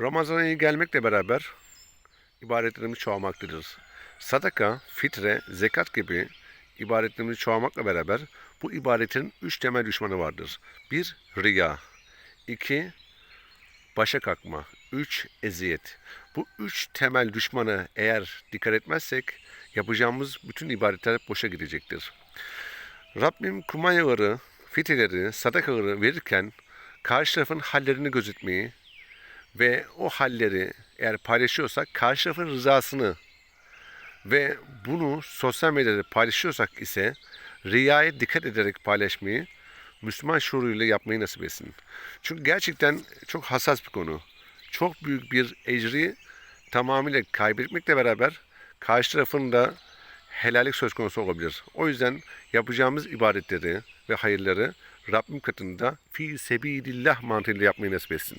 Ramazan ayı gelmekle beraber ibadetlerimiz çoğalmaktadır. Sadaka, fitre, zekat gibi ibadetlerimiz çoğalmakla beraber bu ibadetin üç temel düşmanı vardır. Bir, riya. iki başa kalkma. Üç, eziyet. Bu üç temel düşmanı eğer dikkat etmezsek yapacağımız bütün ibadetler boşa gidecektir. Rabbim kumanyaları, fitreleri, sadakaları verirken karşı tarafın hallerini gözetmeyi ve o halleri eğer paylaşıyorsak karşı tarafın rızasını ve bunu sosyal medyada paylaşıyorsak ise riyaya dikkat ederek paylaşmayı Müslüman şuuruyla yapmayı nasip etsin. Çünkü gerçekten çok hassas bir konu. Çok büyük bir ecri tamamıyla kaybetmekle beraber karşı tarafın da helallik söz konusu olabilir. O yüzden yapacağımız ibadetleri ve hayırları Rabbim katında fi sebilillah mantığıyla yapmayı nasip etsin.